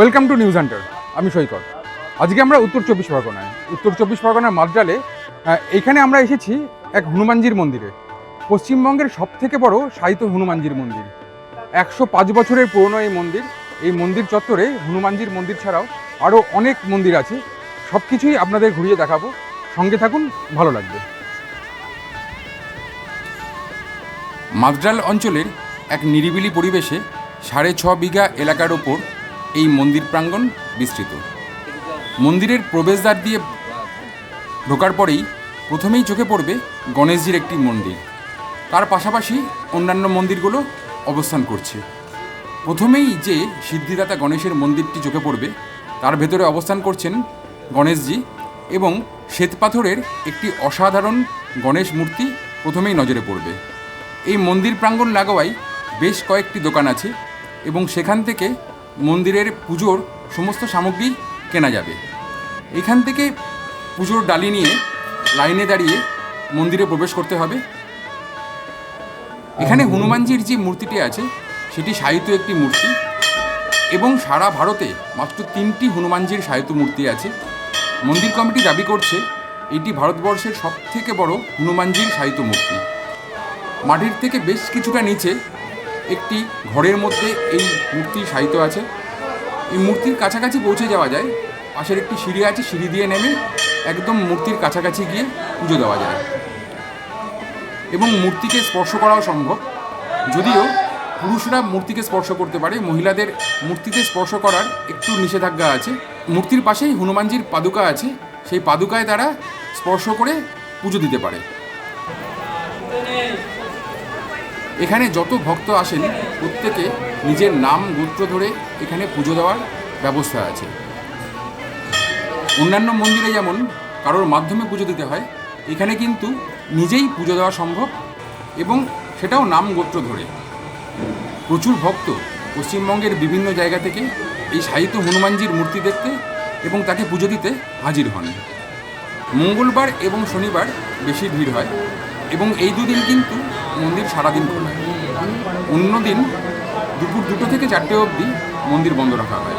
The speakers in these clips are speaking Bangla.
ওয়েলকাম টু নিউজ হান্টার আমি সৈকত। আজকে আমরা উত্তর চব্বিশ পরগনায়। উত্তর চব্বিশ পরগনার মাদ্রালে আহ, এইখানে আমরা এসেছি এক হনুমানজির মন্দিরে। পশ্চিমবঙ্গের সব থেকে বড় সাহিত্য হনুমানজির মন্দির। একশো পাঁচ বছরের পুরনো এই মন্দির এই মন্দির চত্বরে হনুমানজির মন্দির ছাড়াও আরও অনেক মন্দির আছে। সব কিছুই আপনাদের ঘুরিয়ে দেখাবো। সঙ্গে থাকুন ভালো লাগবে। মাদ্রাল অঞ্চলের এক নিরিবিলি পরিবেশে সাড়ে ছ বিঘা এলাকার ওপর এই মন্দির প্রাঙ্গণ বিস্তৃত। মন্দিরের প্রবেশদ্বার দিয়ে ঢোকার পরেই প্রথমেই চোখে পড়বে গণেশজির একটি মন্দির। তার পাশাপাশি অন্যান্য মন্দিরগুলো অবস্থান করছে। প্রথমেই যে সিদ্ধিদাতা গণেশের মন্দিরটি চোখে পড়বে, তার ভেতরে অবস্থান করছেন গণেশজি এবং শ্বেতপাথরের একটি অসাধারণ গণেশ মূর্তি প্রথমেই নজরে পড়বে। এই মন্দির প্রাঙ্গণ লাগোয়াই বেশ কয়েকটি দোকান আছে এবং সেখান থেকে মন্দিরের পুজোর সমস্ত সামগ্রী কেনা যাবে। এখান থেকে পুজোর ডালি নিয়ে লাইনে দাঁড়িয়ে মন্দিরে প্রবেশ করতে হবে। এখানে হনুমানজির যে মূর্তিটি আছে, সেটি সাহিত্য একটি মূর্তি এবং সারা ভারতে মাত্র তিনটি হনুমানজির সাহিত্য মূর্তি আছে। মন্দির কমিটি দাবি করছে, এটি ভারতবর্ষের সবথেকে বড় হনুমানজির সাহিত্য মূর্তি। মাটির থেকে বেশ কিছুটা নিচে একটি ঘরের মধ্যে এই মূর্তি সাহিত্য আছে। এই মূর্তির কাছাকাছি পৌঁছে যাওয়া যায়। পাশের একটি সিঁড়ি আছে, সিঁড়ি দিয়ে নেমে একদম মূর্তির কাছাকাছি গিয়ে পুজো দেওয়া যায়। এবং মূর্তিকে স্পর্শ করাও সম্ভব। যদিও পুরুষরা মূর্তিকে স্পর্শ করতে পারে, মহিলাদের মূর্তিতে স্পর্শ করার একটু নিষেধাজ্ঞা আছে। মূর্তির পাশেই হনুমানজির পাদুকা আছে। সেই পাদুকায় তারা স্পর্শ করে পুজো দিতে পারে। এখানে যত ভক্ত আসেন, প্রত্যেকে নিজের নাম গোত্র ধরে এখানে পুজো দেওয়ার ব্যবস্থা আছে। অন্যান্য মন্দিরে যেমন কারোর মাধ্যমে পুজো দিতে হয়, এখানে কিন্তু নিজেই পুজো দেওয়া সম্ভব এবং সেটাও নাম গোত্র ধরে। প্রচুর ভক্ত পশ্চিমবঙ্গের বিভিন্ন জায়গা থেকে এই সাহিত্য হনুমানজির মূর্তি দেখতে এবং তাকে পুজো দিতে হাজির হন। মঙ্গলবার এবং শনিবার বেশি ভিড় হয় এবং এই দুদিন কিন্তু মন্দির সারাদিন খোলা অন্য দিন দুপুর দুটো থেকে চারটে অবধি মন্দির বন্ধ রাখা হয়।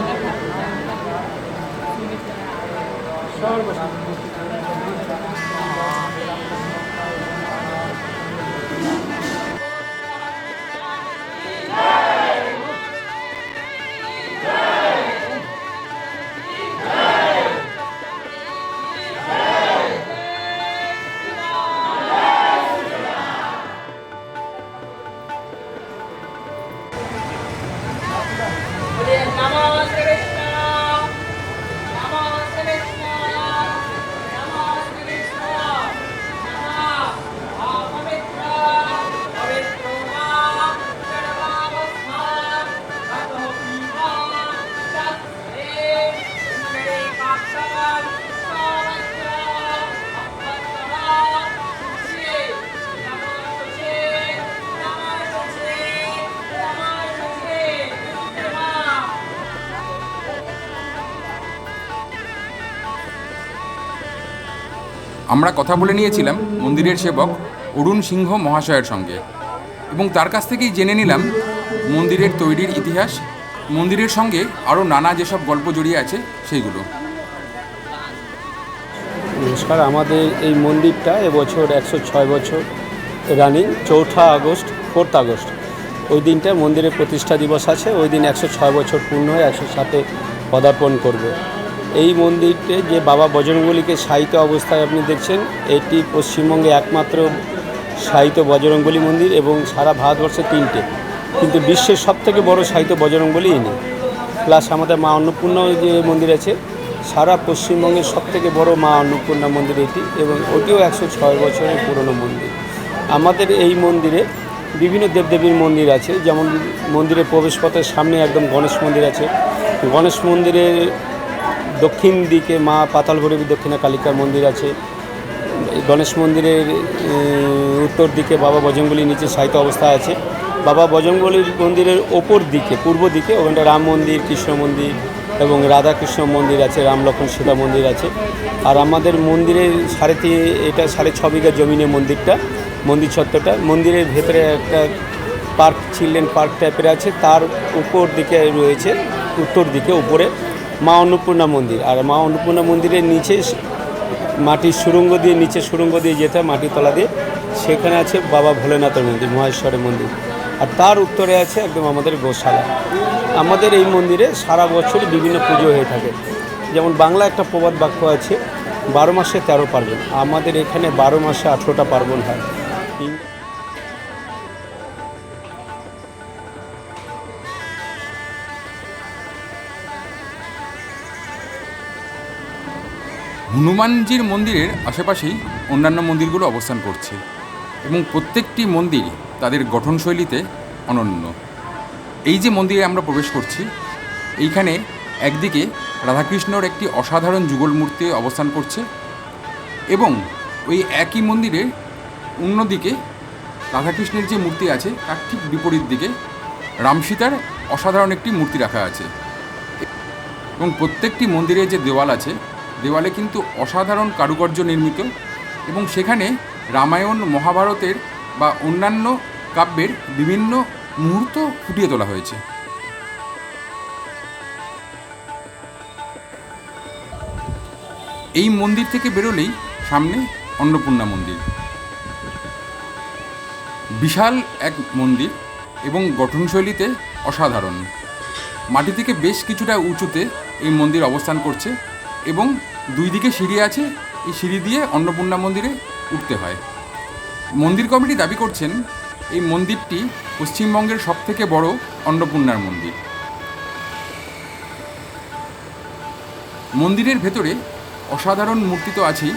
আমরা কথা বলে নিয়েছিলাম মন্দিরের সেবক অরুণ সিংহ মহাশয়ের সঙ্গে। এবং তার কাছ থেকেই জেনে নিলাম মন্দিরের তৈরির ইতিহাস, মন্দিরের সঙ্গে আরও নানা যেসব গল্প জড়িয়ে আছে সেইগুলো। নমস্কার, আমাদের এই মন্দিরটা এবছর একশো ছয় বছর রানিং, চৌঠা আগস্ট, ফোর্থ আগস্ট। ওই দিনটা মন্দিরের প্রতিষ্ঠা দিবস আছে, ওই দিন একশো ছয় বছর পূর্ণ হয়ে একশো সাথে পদার্পণ করবে। এই মন্দিরটি যে বাবা বজরঙ্গলিকে সাহিত্য অবস্থায় আপনি দেখছেন, এটি পশ্চিমবঙ্গে একমাত্র সাহিত্য বজরঙ্গলি মন্দির এবং সারা ভারতবর্ষে তিনটে। কিন্তু বিশ্বের সবথেকে বড় সাহিত্য বজরঙ্গলি ইনি। প্লাস আমাদের মা অন্নপূর্ণা যে মন্দির আছে, সারা পশ্চিমবঙ্গের সবথেকে বড় মা অন্নপূর্ণা মন্দির এটি এবং ওটিও একশো ছয় বছরের পুরনো মন্দির। আমাদের এই মন্দিরে বিভিন্ন দেবদেবীর মন্দির আছে, যেমন মন্দিরের প্রবেশপথের সামনে একদম গণেশ মন্দির আছে। গণেশ মন্দিরের দক্ষিণ দিকে মা পাতাল ভৈরবী দক্ষিণা কালিকার মন্দির আছে। গণেশ মন্দিরের উত্তর দিকে বাবা বজরঙ্গলির নিচে সাহিত্য অবস্থা আছে। বাবা বজরঙ্গলির মন্দিরের ওপর দিকে, পূর্ব দিকে, ওখানটা রাম মন্দির, কৃষ্ণ মন্দির এবং রাধাকৃষ্ণ মন্দির আছে, রাম লক্ষ্মণ সীতা মন্দির আছে। আর আমাদের মন্দিরের সাড়ে তিন, এটা সাড়ে ছ বিঘা জমিনে মন্দিরটা, মন্দির চত্বরটা। মন্দিরের ভেতরে একটা পার্ক, চিলড্রেন পার্ক টাইপের আছে, তার উপর দিকে রয়েছে, উত্তর দিকে, উপরে। মা অন্নপূর্ণা মন্দির। আর মা অন্নপূর্ণা মন্দিরের নিচে মাটির সুরঙ্গ দিয়ে নিচে সুরঙ্গ দিয়ে যেতে হয়, মাটির তলা দিয়ে। সেখানে আছে বাবা ভোলেনাথের মন্দির, মহেশ্বরের মন্দির। আর তার উত্তরে আছে একদম আমাদের গোশালা। আমাদের এই মন্দিরে সারা বছরই বিভিন্ন পুজো হয়ে থাকে। যেমন বাংলা একটা প্রবাদ বাক্য আছে, বারো মাসে তেরো পার্বণ। আমাদের এখানে বারো মাসে আঠেরোটা পার্বণ হয়। হনুমানজির মন্দিরের আশেপাশেই অন্যান্য মন্দিরগুলো অবস্থান করছে এবং প্রত্যেকটি মন্দির তাদের গঠনশৈলীতে অনন্য। এই যে মন্দিরে আমরা প্রবেশ করছি, এইখানে একদিকে রাধাকৃষ্ণর একটি অসাধারণ যুগল মূর্তি অবস্থান করছে এবং ওই একই মন্দিরের অন্যদিকে রাধাকৃষ্ণের যে মূর্তি আছে, তার ঠিক বিপরীত দিকে রামসীতার অসাধারণ একটি মূর্তি রাখা আছে। এবং প্রত্যেকটি মন্দিরে যে দেওয়াল আছে দেওয়ালে কিন্তু অসাধারণ কারুকার্য নির্মিত এবং সেখানে রামায়ণ, মহাভারতের বা অন্যান্য কাব্যের বিভিন্ন মুহূর্ত ফুটিয়ে তোলা হয়েছে। এই মন্দির থেকে বেরোলেই সামনে অন্নপূর্ণা মন্দির। বিশাল এক মন্দির এবং গঠনশৈলীতে অসাধারণ। মাটি থেকে বেশ কিছুটা উঁচুতে এই মন্দির অবস্থান করছে এবং দুই দিকে সিঁড়ি আছে, এই সিঁড়ি দিয়ে অন্নপূর্ণা মন্দিরে উঠতে হয়। মন্দির কমিটি দাবি করছেন, এই মন্দিরটি পশ্চিমবঙ্গের সবথেকে বড় অন্নপূর্ণার মন্দির। মন্দিরের ভেতরে অসাধারণ মূর্তি তো আছেই,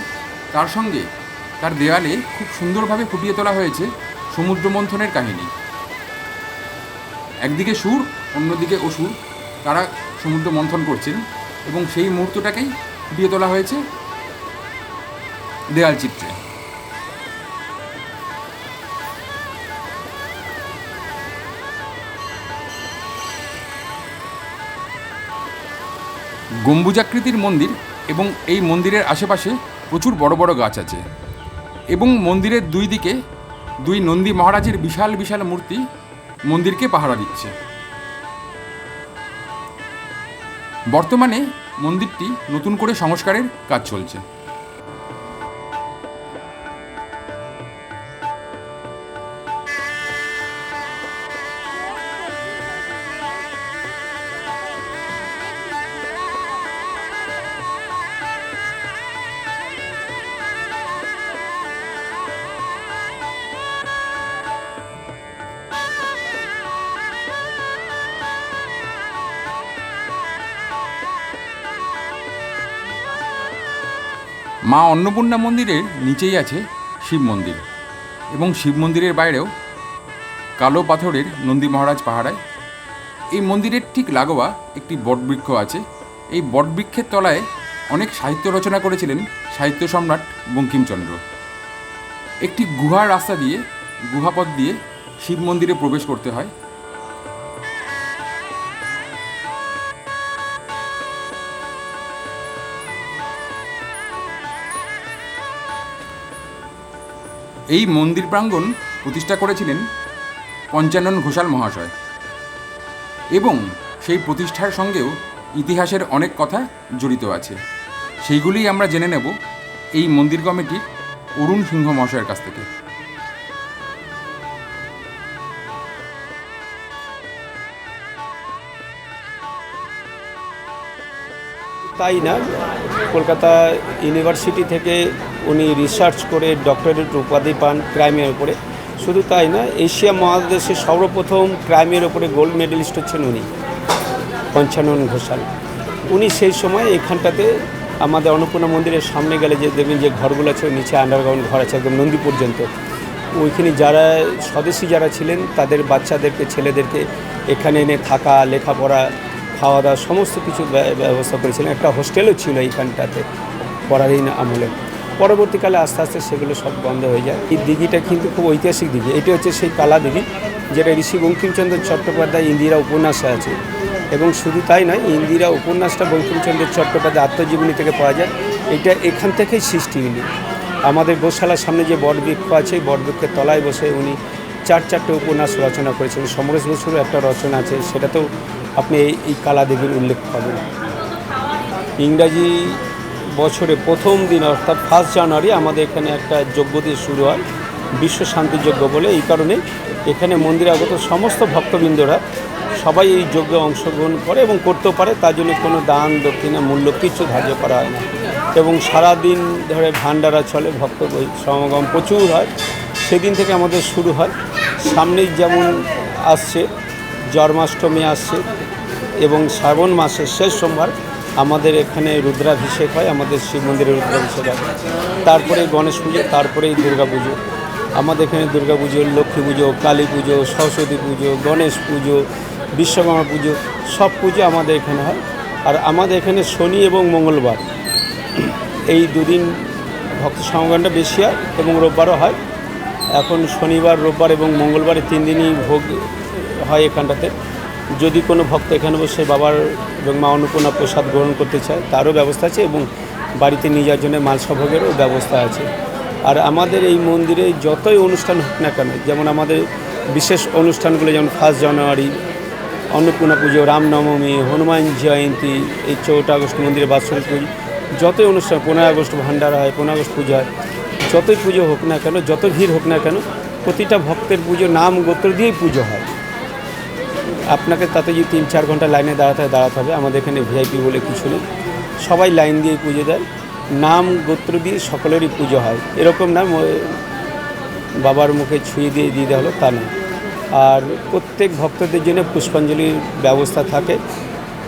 তার সঙ্গে তার দেয়ালে খুব সুন্দরভাবে ফুটিয়ে তোলা হয়েছে সমুদ্র মন্থনের কাহিনী। একদিকে সুর, অন্যদিকে অসুর, তারা সমুদ্র মন্থন করছেন এবং সেই মুহূর্তটাকেই ফুটিয়ে তোলা হয়েছে দেয়াল চিত্রে। গম্বুজাকৃতির মন্দির এবং এই মন্দিরের আশেপাশে প্রচুর বড় বড় গাছ আছে এবং মন্দিরের দুই দিকে দুই নন্দী মহারাজের বিশাল বিশাল মূর্তি মন্দিরকে পাহারা দিচ্ছে। বর্তমানে মন্দিরটি নতুন করে সংস্কারের কাজ চলছে। মা অন্নপূর্ণা মন্দিরের নিচেই আছে শিব মন্দির এবং শিব মন্দিরের বাইরেও কালো পাথরের নন্দী মহারাজ পাহাড়ায় এই মন্দিরের ঠিক লাগোয়া একটি বটবৃক্ষ আছে। এই বটবৃক্ষের তলায় অনেক সাহিত্য রচনা করেছিলেন সাহিত্য সম্রাট বঙ্কিমচন্দ্র। একটি গুহার রাস্তা দিয়ে, গুহাপথ দিয়ে শিব মন্দিরে প্রবেশ করতে হয়। এই মন্দির প্রাঙ্গণ প্রতিষ্ঠা করেছিলেন পঞ্চানন ঘোষাল মহাশয়। এবং সেই প্রতিষ্ঠার সঙ্গেও ইতিহাসের অনেক কথা জড়িত আছে। সেইগুলি আমরা জেনে নেব এই মন্দির কমিটির অরুণ সিংহ মহাশয়ের কাছ থেকে। তাই না? কলকাতা ইউনিভার্সিটি থেকে উনি রিসার্চ করে ডক্টরেট উপাধি পান ক্রাইমের উপরে। শুধু তাই না, এশিয়া মহাদেশে সর্বপ্রথম ক্রাইমের উপরে গোল্ড মেডেলিস্ট হচ্ছেন উনি, পঞ্চানন ঘোষাল। উনি সেই সময় এখানটাতে আমাদের অন্নপূর্ণা মন্দিরের সামনে গেলে যে দেখবেন যে ঘরগুলো আছে, নিচে আন্ডারগ্রাউন্ড ঘর আছে, একদম নন্দী পর্যন্ত। ওইখানে যারা, স্বদেশী যারা ছিলেন, তাদের বাচ্চাদেরকে, ছেলেদেরকে এখানে এনে থাকা, লেখাপড়া খাওয়া দাওয়া সমস্ত কিছু ব্যবস্থা করেছিলেন। একটা হোস্টেলও ছিল এইখানটাতে পরাধীন আমলে। পরবর্তীকালে আস্তে আস্তে সেগুলো সব বন্ধ হয়ে যায়। এই দিঘিটা কিন্তু খুব ঐতিহাসিক দিঘি। এটি হচ্ছে সেই কালা দিঘি, যেটা ঋষি বঙ্কিমচন্দ্র চট্টোপাধ্যায় ইন্দিরা উপন্যাসে আছে। এবং শুধু তাই নয়, ইন্দিরা উপন্যাসটা বঙ্কিমচন্দ্র চট্টোপাধ্যায় আত্মজীবনী থেকে পাওয়া যায়। এটা এখান থেকেই সৃষ্টি হয়নি আমাদের গোশালার সামনে যে বটবৃক্ষ আছে বটবৃক্ষের তলায় বসে উনি চার চারটে উপন্যাস রচনা করেছেন। সমরেশ বসুরও একটা রচনা আছে, সেটাতেও আপনি এই কালা দেবীর উল্লেখ পাবেন। ইংরাজি বছরে প্রথম দিন, অর্থাৎ ফার্স্ট জানুয়ারি আমাদের এখানে একটা যজ্ঞ দিয়ে শুরু হয়। বিশ্ব শান্তি যজ্ঞ বলে, এই কারণে এখানে মন্দিরে আগত সমস্ত ভক্তবৃন্দরা সবাই এই যজ্ঞে অংশগ্রহণ করে এবং করতেও পারে, তার জন্য কোনো দান, দক্ষিণা, মূল্য কিছু ধার্য করা হয় না। এবং সারা দিন ধরে ভান্ডারা চলে, ভক্ত সমাগম প্রচুর হয়। সেদিন থেকে আমাদের শুরু হয়। সামনেই যেমন আসছে, জন্মাষ্টমী আসছে এবং শ্রাবণ মাসের শেষ সোমবার আমাদের এখানে রুদ্রাভিষেক হয়, আমাদের শিব মন্দিরে রুদ্রাভিষেক হয়। তারপরে গণেশ পুজো, তারপরেই দুর্গা পুজো। আমাদের এখানে দুর্গা পুজো, লক্ষ্মী পুজো, কালী পুজো, সরস্বতী পুজো, গণেশ পুজো, বিশ্বকর্মা পুজো, সব পুজো আমাদের এখানে হয়। আর আমাদের এখানে শনি এবং মঙ্গলবার। এই দুদিন ভক্ত সমাগমটা বেশি হয় এবং রোববারও হয়। এখন শনিবার, রোববার এবং মঙ্গলবারে তিন দিনই ভোগ হয় এখানটাতে। যদি কোনো ভক্ত এখানে বসে বাবার এবং মা অন্নপূর্ণা প্রসাদ গ্রহণ করতে চায়, তারও ব্যবস্থা আছে এবং বাড়িতে নিয়ে যাওয়ার জন্য মালসা ভোগেরও ব্যবস্থা আছে। আর আমাদের এই মন্দিরে যতই অনুষ্ঠান হোক না কেন, যেমন আমাদের বিশেষ অনুষ্ঠানগুলো যেমন ফার্স্ট জানুয়ারি, অন্নপূর্ণা পুজো রামনবমী হনুমান জয়ন্তী, এই চৌঠা আগস্ট মন্দিরে বাৎসরিক পুজো, যতই অনুষ্ঠান পনেরোই আগস্ট ভান্ডারা হয় পনেরো আগস্ট পুজো হয়, যতই পুজো হোক না কেন, যত ভিড় হোক না কেন, প্রতিটা ভক্তের পুজো নাম গোত্র দিয়েই পুজো হয়। আপনাকে তাতে যদি তিন চার ঘণ্টা লাইনে দাঁড়াতে হয়, দাঁড়াতে হবে। আমাদের এখানে ভিআইপি বলে কিছু নেই। সবাই লাইন দিয়ে পুজো দেয়। নাম, গোত্র দিয়ে সকলেরই পুজো হয়। এরকম না ম- বাবার মুখে ছুঁয়ে দিয়ে দিয়ে দেওয়া হলো, তা না আর প্রত্যেক ভক্তদের জন্য পুষ্পাঞ্জলির ব্যবস্থা থাকে।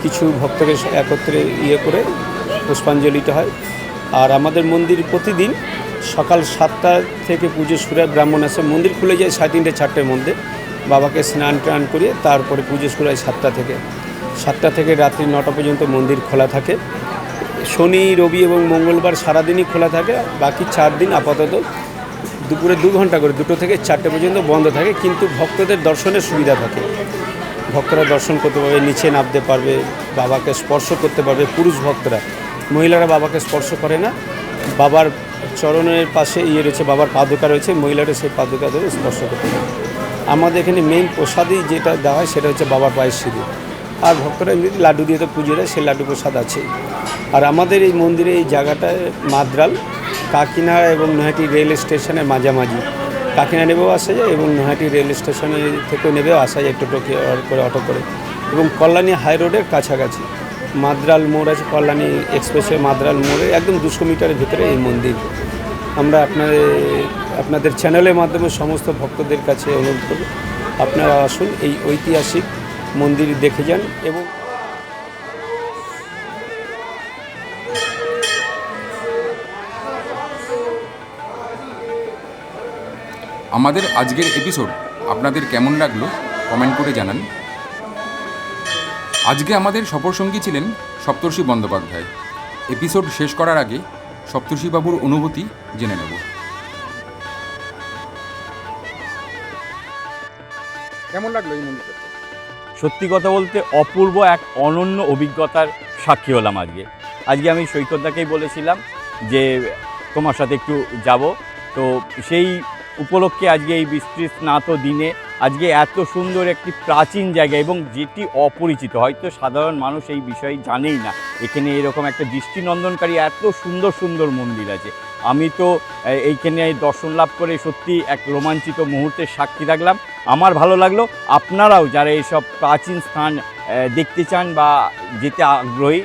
কিছু ভক্তকে একত্রে ইয়ে করে পুষ্পাঞ্জলিটা হয়। আর আমাদের মন্দির প্রতিদিন সকাল সাতটা থেকে পুজো শুরু হয়। ব্রাহ্মণ আসে মন্দির খুলে যায় সাড়ে তিনটে, চারটের মধ্যে। বাবাকে স্নান টান করিয়ে তারপরে পুজো শুরু হয় সাতটা থেকে। সাতটা থেকে রাত্রি নটা পর্যন্ত মন্দির খোলা থাকে। শনি, রবি এবং মঙ্গলবার সারাদিনই খোলা থাকে। বাকি চার দিন আপাতত দুপুরে দু ঘণ্টা করে, দুটো থেকে চারটে পর্যন্ত বন্ধ থাকে। কিন্তু ভক্তদের দর্শনের সুবিধা থাকে। ভক্তরা দর্শন করতে পারবে, নিচে নামতে পারবে, বাবাকে স্পর্শ করতে পারবে, পুরুষ ভক্তরা। মহিলারা বাবাকে স্পর্শ করে না। বাবার চরণের পাশে ইয়ে রয়েছে, বাবার পাদুকা রয়েছে। মহিলারা সেই পাদুকা ধরে স্পর্শ করতে পারবে। আমাদের এখানে মেইন প্রসাদই যেটা দেওয়া হয় সেটা হচ্ছে বাবার পায়ের সিঁড়ি। আর ভক্তরা এমনি লাড্ডু দিয়ে তো পুজো দেয়, সেই লাড্ডু প্রসাদ আছে। আর আমাদের এই মন্দিরে এই জায়গাটায় মাদ্রাল কাকিনাড়া এবং নৈহাটি রেল স্টেশনের মাঝামাঝি। কাকিনা নেবেও আসা যায় এবং নৈহাটি রেল স্টেশনে থেকেও নেবেও আসা যায় টোটো করে, অটো করে। এবং কল্যাণী হাই রোডের কাছাকাছি। মাদ্রাল মোড় আছে, কল্যাণী এক্সপ্রেসের মাদ্রাল মোড়ে, একদম দুশো মিটারের ভিতরে এই মন্দির। আমরা আপনাদের আপনাদের চ্যানেলের মাধ্যমে সমস্ত ভক্তদের কাছে অনুরোধ করব, আপনারা আসুন এই ঐতিহাসিক মন্দির দেখে যান এবং আমাদের আজকের এপিসোড আপনাদের কেমন লাগল কমেন্ট করে জানান। আজকে আমাদের সফরসঙ্গী ছিলেন সপ্তর্ষি বন্দ্যোপাধ্যায়। এপিসোড শেষ করার আগে সপ্তর্ষিবাবুর অনুভূতি জেনে নেব। কেমন লাগল এই মন্দির সত্যি কথা বলতে অপূর্ব এক অনন্য অভিজ্ঞতার সাক্ষী হলাম আজকে। আজকে আমি সৈকতদাকেই বলেছিলাম যে তোমার সাথে একটু যাব। তো সেই উপলক্ষে আজকে এই বৃষ্টির স্নাত দিনে আজকে এত সুন্দর একটি প্রাচীন জায়গা এবং যেটি অপরিচিত, হয়তো সাধারণ মানুষ এই বিষয়ে জানেই না। এখানে এরকম একটা দৃষ্টিনন্দনকারী এত সুন্দর সুন্দর মন্দির আছে। আমি তো এইখানে দর্শন লাভ করে সত্যি এক রোমাঞ্চিত মুহূর্তের সাক্ষী থাকলাম। আমার ভালো লাগল। আপনারাও যারা এইসব প্রাচীন স্থান দেখতে চান বা যেতে আগ্রহী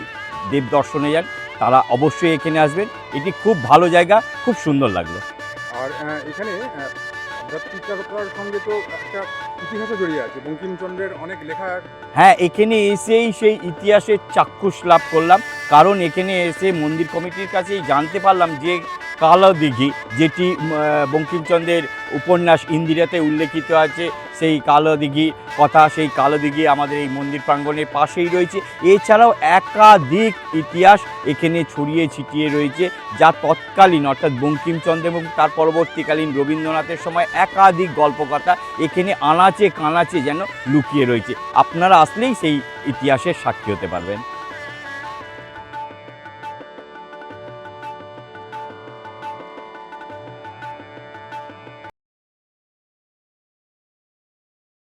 দেব দর্শনে যান তারা অবশ্যই এখানে আসবেন। এটি খুব ভালো জায়গা খুব সুন্দর লাগল। আর এখানে সঙ্গে তো একটা ইতিহাসও জড়িয়ে আছে। বঙ্কিমচন্দ্রের অনেক লেখা হ্যাঁ এখানে এসেই সেই ইতিহাসের চাক্ষুষ লাভ করলাম। কারণ এখানে এসে মন্দির কমিটির কাছেই জানতে পারলাম যে কালো দিঘি যেটি বঙ্কিমচন্দ্রের উপন্যাস ইন্দিরাতে উল্লেখিত আছে, সেই কালো দিঘি কথা, সেই কালো দিঘি আমাদের এই মন্দির প্রাঙ্গণের পাশেই রয়েছে। এছাড়াও একাধিক ইতিহাস এখানে ছড়িয়ে ছিটিয়ে রয়েছে, যা তৎকালীন, অর্থাৎ বঙ্কিমচন্দ্র এবং তার পরবর্তীকালীন রবীন্দ্রনাথের সময় একাধিক গল্পকথা এখানে আনাচে কানাচে যেন লুকিয়ে রয়েছে। আপনারা আসলেই সেই ইতিহাসের সাক্ষী হতে পারবেন।